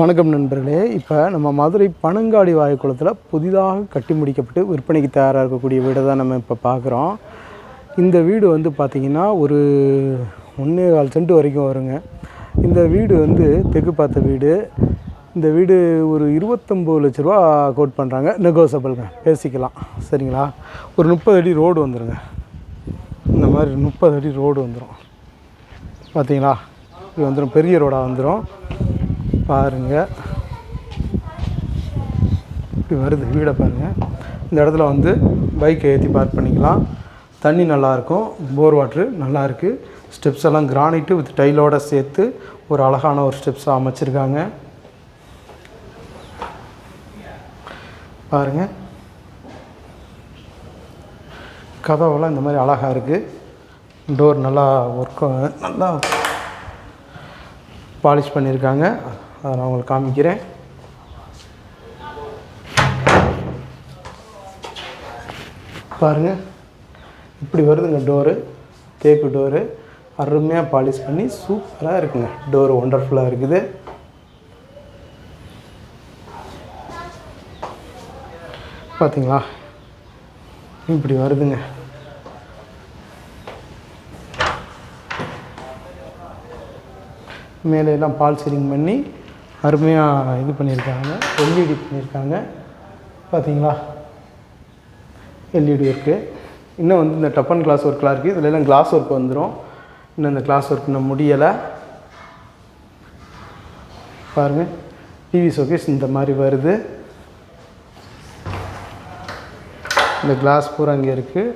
வணக்கம் நண்பர்களே. இப்போ நம்ம மதுரை பனங்காடி வாயுக்குளத்தில் புதிதாக கட்டி முடிக்கப்பட்டு விற்பனைக்கு தயாராக இருக்கக்கூடிய வீடை தான் நம்ம இப்போ பார்க்குறோம் இந்த வீடு வந்து பார்த்திங்கன்னா ஒரு ஒன்றே கால் சென்ட் வரைக்கும் வருங்க. இந்த வீடு வந்து தெற்கு பார்த்த வீடு. இந்த வீடு ஒரு இருபத்தொம்போது லட்ச ரூபா கோட் பண்ணுறாங்க நெகோசபிள்ங்க பேசிக்கலாம். சரிங்களா? ஒரு முப்பது அடி ரோடு வந்துருங்க. இந்த மாதிரி முப்பது அடி ரோடு வந்துடும் பார்த்தீங்களா இது வந்துடும் பெரிய ரோடாக வந்துடும் பாருங்கள் இப்படி வருது வீடை பாருங்கள் இந்த இடத்துல வந்து பைக்கை ஏற்றி பார்க் பண்ணிக்கலாம். தண்ணி நல்லாயிருக்கும் போர் வாட்ரு நல்லாயிருக்கு ஸ்டெப்ஸ் எல்லாம் கிரானைட்டு வித் டைலோட சேர்த்து ஒரு அழகான ஒரு ஸ்டெப்ஸாக அமைச்சிருக்காங்க. பாருங்கள் கதவெல்லாம் இந்த மாதிரி அழகாக இருக்குது டோர் நல்லா ஒர்க் நல்லா பாலிஷ் பண்ணியிருக்காங்க அதை நான் உங்களுக்கு காமிக்கிறேன். பாருங்கள் இப்படி வருதுங்க டோரு தேக்கு டோரு அருமையாக பாலிஷ் பண்ணி சூப்பராக இருக்குங்க. டோர் ஒண்டர்ஃபுல்லாக இருக்குது. பார்த்தீங்களா இப்படி வருதுங்க. மேலே எல்லாம் பால் சீலிங் பண்ணி அருமையாக இது பண்ணியிருக்காங்க எல்இடி பண்ணியிருக்காங்க. பார்த்தீங்களா எல்இடி ஒர்க்கு இன்னும் வந்து இந்த டப்பன் கிளாஸ் ஒர்க்லாம் இருக்குது இதில் எல்லாம் கிளாஸ் ஒர்க் வந்துடும் இன்னும் இந்த கிளாஸ் ஒர்க் இன்னும் முடியலை. பாருங்கள் டிவி ஷோகேஸ் இந்த மாதிரி வருது. இந்த கிளாஸ் பூரா இங்கே இருக்குது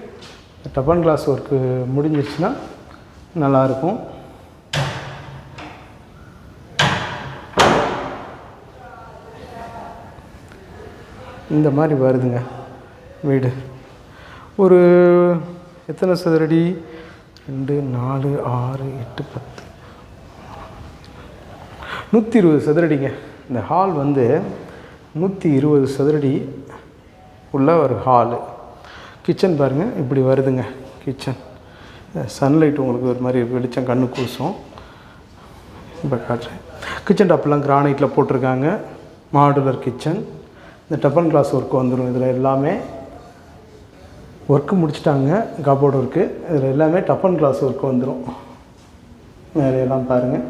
டப்பன் கிளாஸ் ஒர்க்கு முடிஞ்சிருச்சுன்னா நல்லாயிருக்கும் இந்த மாதிரி வருதுங்க வீடு. ஒரு எத்தனை சதுரடி? ரெண்டு நாலு ஆறு எட்டு பத்து. நூற்றி இருபது சதுரடிங்க. இந்த ஹால் வந்து நூற்றி இருபது சதுரடி உள்ள ஒரு ஹாலு கிச்சன் பாருங்கள் இப்படி வருதுங்க கிச்சன் சன்லைட் உங்களுக்கு ஒரு மாதிரி வெளிச்சம் கண்ணு கூசும். இப்போ காட்டுறேன். கிச்சன் டாப்லாம் கிரானைட்டில் போட்டிருக்காங்க. மாடுலர் கிச்சன் இந்த டப்பன் கிளாஸ் ஒர்க் வந்துடும் இதில் எல்லாமே ஒர்க்கு முடிச்சிட்டாங்க. காபோர்டு ஒர்க்கு இதில் எல்லாமே டப்பன் கிளாஸ் ஒர்க் வந்துடும் வேலையெல்லாம் எல்லாம் பாருங்கள்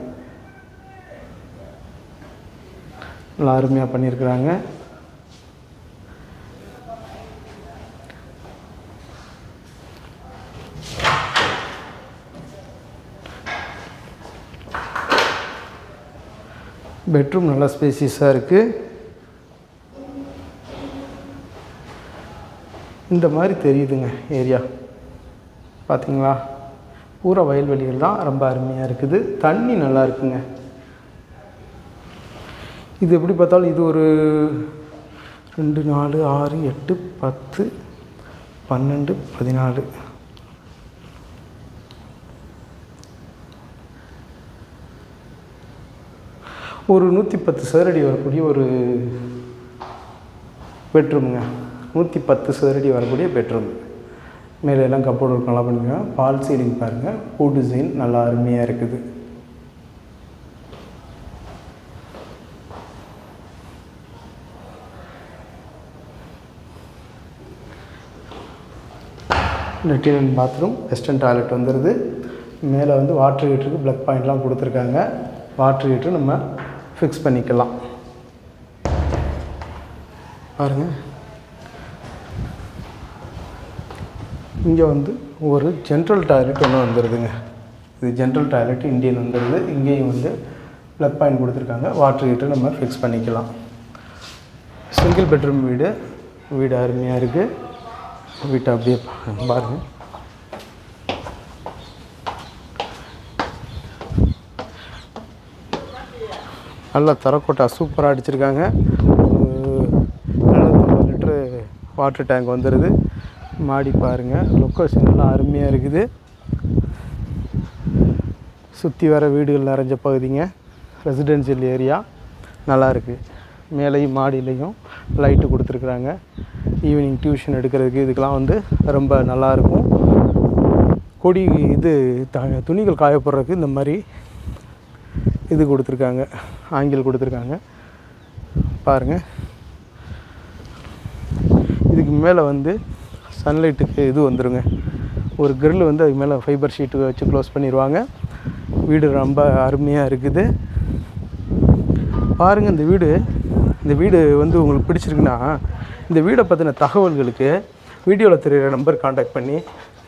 நல்லா அருமையாக பண்ணியிருக்கிறாங்க. பெட்ரூம் நல்லா ஸ்பேசியஸாக இருக்குது இந்த மாதிரி தெரியுதுங்க ஏரியா. பார்த்தீங்களா பூரா வயல்வெளிகள் தான் ரொம்ப அருமையாக இருக்குது. தண்ணி நல்லா இருக்குங்க. இது எப்படி பார்த்தாலும் இது ஒரு ரெண்டு நாலு ஆறு எட்டு பத்து பன்னெண்டு பதினாலு. ஒரு நூற்றி பத்து சதுரடி வரக்கூடிய ஒரு பெட்ரூமுங்க நூற்றி பத்து சதுரடி வரக்கூடிய பெட்ரூம். மேலே எல்லாம் கப்போர்டு ஒர்க் நல்லா பண்ணிருக்காங்க. பால் சீலிங் பாருங்கள் பூ டிசைன் நல்லா அருமையாக இருக்குது. லெட்டின் பாத்ரூம் வெஸ்டர்ன் டாய்லெட் வந்துடுது மேலே வந்து வாட்டர் ஹீட்டருக்கு ப்ளக் பாயிண்ட்லாம் கொடுத்துருக்காங்க. வாட்டர் ஹீட்டர் நம்ம ஃபிக்ஸ் பண்ணிக்கலாம். பாருங்கள் இங்கே வந்து ஒரு ஜென்ரல் டாய்லெட் ஒன்று வந்துடுதுங்க இது ஜென்ரல் டாய்லெட் இந்தியன் வந்துடுது இங்கேயும் வந்து ப்ளக் பாயிண்ட் கொடுத்துருக்காங்க. வாட்டர் ஹீட்டர் நம்ம ஃபிக்ஸ் பண்ணிக்கலாம். சிங்கிள் பெட்ரூம் வீடு. வீடு அருமையாக இருக்குது வீட்டை அப்படியே பாருங்கள் நல்லா தரக்கோட்டா சூப்பராக அடிச்சிருக்காங்க. எழுநூத்தம்பது லிட்ரு வாட்டர் டேங்க் வந்துடுது மாடி பாருங்கள் லொக்கேஷன் எல்லாம் அருமையாக இருக்குது. சுற்றி வர வீடுகள் நிறைஞ்ச பகுதிங்க. ரெசிடென்ஷியல் ஏரியா நல்லா இருக்குது மேலேயும் மாடியிலையும் லைட்டு கொடுத்துருக்குறாங்க. ஈவினிங் டியூஷன் எடுக்கிறதுக்கு இதுக்கெலாம் வந்து ரொம்ப நல்லாயிருக்கும் கொடி இது த துணிகள் காய போடுறதுக்கு இந்த மாதிரி இது கொடுத்துருக்காங்க. ஆங்கில் கொடுத்துருக்காங்க. பாருங்கள் இதுக்கு மேலே வந்து சன்லைட்டுக்கு இது வந்துருங்க. ஒரு கிரில் வந்து அதுக்கு மேலே ஃபைபர் ஷீட்டு வச்சு க்ளோஸ் பண்ணிடுவாங்க வீடு ரொம்ப அருமையாக இருக்குது. பாருங்கள் இந்த வீடு இந்த வீடு வந்து உங்களுக்கு பிடிச்சிருக்குன்னா இந்த வீடை பற்றின தகவல்களுக்கு வீடியோவில் தெரிகிற நம்பர் காண்டாக்ட் பண்ணி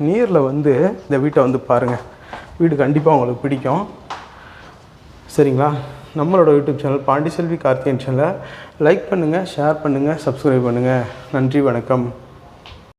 நேரில் வந்து இந்த வீட்டை வந்து பாருங்கள் வீடு கண்டிப்பாக உங்களுக்கு பிடிக்கும். சரிங்களா? நம்மளோட யூடியூப் சேனல் பாண்டிசெல்வி கார்த்தியன் சேனலை லைக் பண்ணுங்கள் ஷேர் பண்ணுங்கள் சப்ஸ்கிரைப் பண்ணுங்கள் நன்றி வணக்கம்.